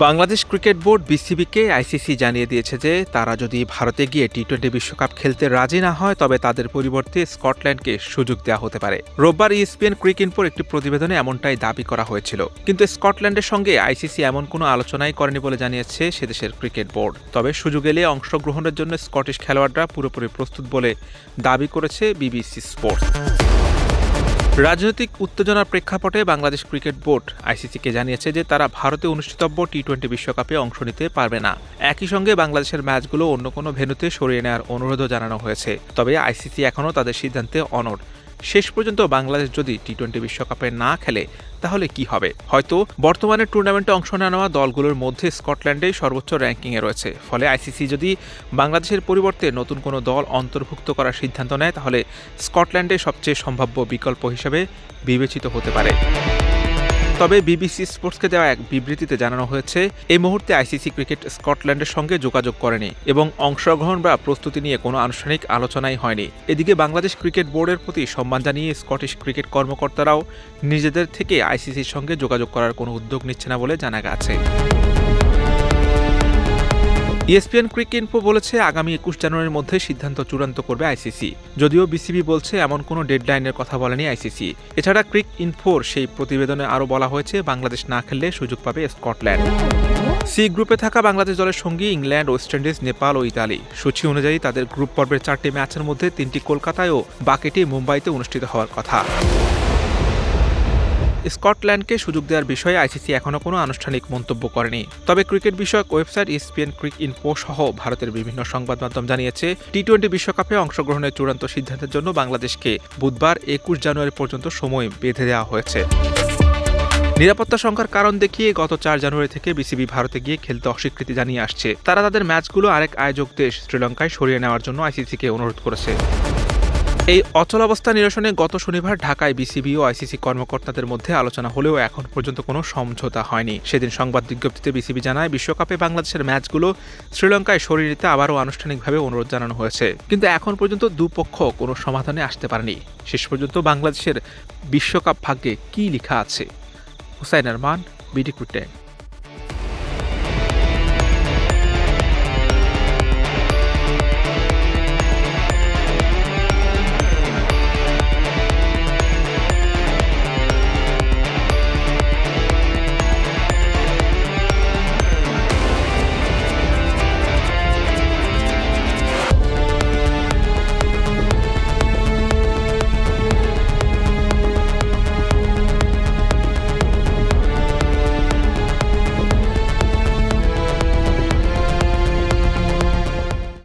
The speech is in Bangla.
বাংলাদেশ ক্রিকেট বোর্ড বিসিবিকে আইসিসি জানিয়ে দিয়েছে যে, তারা যদি ভারতে গিয়ে টি টোয়েন্টি বিশ্বকাপ খেলতে রাজি না হয়, তবে তাদের পরিবর্তে স্কটল্যান্ডকে সুযোগ দেওয়া হতে পারে। রোববার E ইএসপিএন ক্রিক ইনফোর একটি প্রতিবেদনে এমনটাই দাবি করা হয়েছিল। কিন্তু স্কটল্যান্ডের সঙ্গে আইসিসি এমন কোনো আলোচনাই করেনি বলে জানিয়েছে সেদেশের ক্রিকেট বোর্ড। তবে সুযোগ এলে অংশগ্রহণের জন্য স্কটিশ খেলোয়াড়রা পুরোপুরি প্রস্তুত বলে দাবি করেছে বিবিসি স্পোর্টস। রাজনৈতিক উত্তেজনার প্রেক্ষাপটে বাংলাদেশ ক্রিকেট বোর্ড, আইসিসিকে জানিয়েছে যে তারা ভারতে অনুষ্ঠিতব্য টি টোয়েন্টি বিশ্বকাপে অংশ নিতে পারবে না। একই সঙ্গে বাংলাদেশের ম্যাচগুলো অন্য কোনো ভেন্যুতে সরিয়ে নেওয়ার অনুরোধও জানানো হয়েছে। তবে আইসিসি এখনও তাদের সিদ্ধান্তে অনড়। শেষ পর্যন্ত বাংলাদেশ যদি টি টোয়েন্টি বিশ্বকাপে না খেলে, তাহলে কি হবে? হয়তো বর্তমানে টুর্নামেন্টে অংশ না নেওয়া দলগুলোর মধ্যে স্কটল্যান্ডেই সর্বোচ্চ র্যাঙ্কিংয়ে রয়েছে। ফলে আইসিসি যদি বাংলাদেশের পরিবর্তে নতুন কোনো দল অন্তর্ভুক্ত করার সিদ্ধান্ত নেয়, তাহলে স্কটল্যান্ডে সবচেয়ে সম্ভাব্য বিকল্প হিসেবে বিবেচিত হতে পারে। তবে বিবিসি স্পোর্টসকে দেওয়া এক বিবৃতিতে জানানো হয়েছে, এই মুহূর্তে আইসিসি ক্রিকেট স্কটল্যান্ডের সঙ্গে যোগাযোগ করেনি এবং অংশগ্রহণ বা প্রস্তুতি নিয়ে কোনো আনুষ্ঠানিক আলোচনাই হয়নি। এদিকে বাংলাদেশ ক্রিকেট বোর্ডের প্রতি সম্মান জানিয়ে স্কটিশ ক্রিকেট কর্মকর্তারাও নিজেদের থেকে আইসিসির সঙ্গে যোগাযোগ করার কোনো উদ্যোগ নিচ্ছে না বলে জানা গেছে। ইএসপিএন ক্রিক ইনফো বলেছে, আগামী একুশ জানুয়ারির মধ্যে সিদ্ধান্ত চূড়ান্ত করবে আইসিসি। যদিও বিসিবি বলছে, এমন কোনো ডেডলাইনের কথা বলেনি আইসিসি। এছাড়া ক্রিক ইনফোর সেই প্রতিবেদনে আরও বলা হয়েছে, বাংলাদেশ না খেললে সুযোগ পাবে স্কটল্যান্ড। সি গ্রুপে থাকা বাংলাদেশ দলের সঙ্গী ইংল্যান্ড, ওয়েস্ট ইন্ডিজ, নেপাল ও ইতালি। সূচি অনুযায়ী তাদের গ্রুপ পর্বের চারটি ম্যাচের মধ্যে তিনটি কলকাতায় ও বাকিটি মুম্বাইতে অনুষ্ঠিত হওয়ার কথা। স্কটল্যান্ডকে সুযোগ দেওয়ার বিষয়ে আইসিসি এখনও কোনো আনুষ্ঠানিক মন্তব্য করেনি। তবে ক্রিকেট বিষয়ক ওয়েবসাইট ইসপিএন ক্রিক ইনফো সহ ভারতের বিভিন্ন সংবাদ মাধ্যম জানিয়েছে টি টোয়েন্টি বিশ্বকাপে অংশগ্রহণের চূড়ান্ত সিদ্ধান্তের জন্য বাংলাদেশকে বুধবার একুশ জানুয়ারি পর্যন্ত সময় বেঁধে দেওয়া হয়েছে। নিরাপত্তা সংখ্যার কারণ দেখিয়ে গত চার জানুয়ারি থেকে বিসিবি ভারতে গিয়ে খেলতে অস্বীকৃতি জানিয়ে আসছে। তারা তাদের ম্যাচগুলো আরেক আয়োজক দেশ শ্রীলঙ্কায় সরিয়ে নেওয়ার জন্য আইসিসিকে অনুরোধ করেছে। এই অচলাবস্থা নিরসনে গত শনিবার ঢাকায় বিসিবি ও আইসিসি কর্মকর্তাদের মধ্যে আলোচনা হলেও এখন পর্যন্ত কোনো সমঝোতা হয়নি। সেদিন সংবাদ বিজ্ঞপ্তিতে বিসিবি জানায়, বিশ্বকাপে বাংলাদেশের ম্যাচগুলো শ্রীলঙ্কায় সরিয়ে নিতে আবারও আনুষ্ঠানিকভাবে অনুরোধ জানানো হয়েছে। কিন্তু এখন পর্যন্ত দুপক্ষ কোনো সমাধানে আসতে পারেনি। শেষ পর্যন্ত বাংলাদেশের বিশ্বকাপ ভাগ্যে কী লেখা আছে? Hussain Arman, BD cricket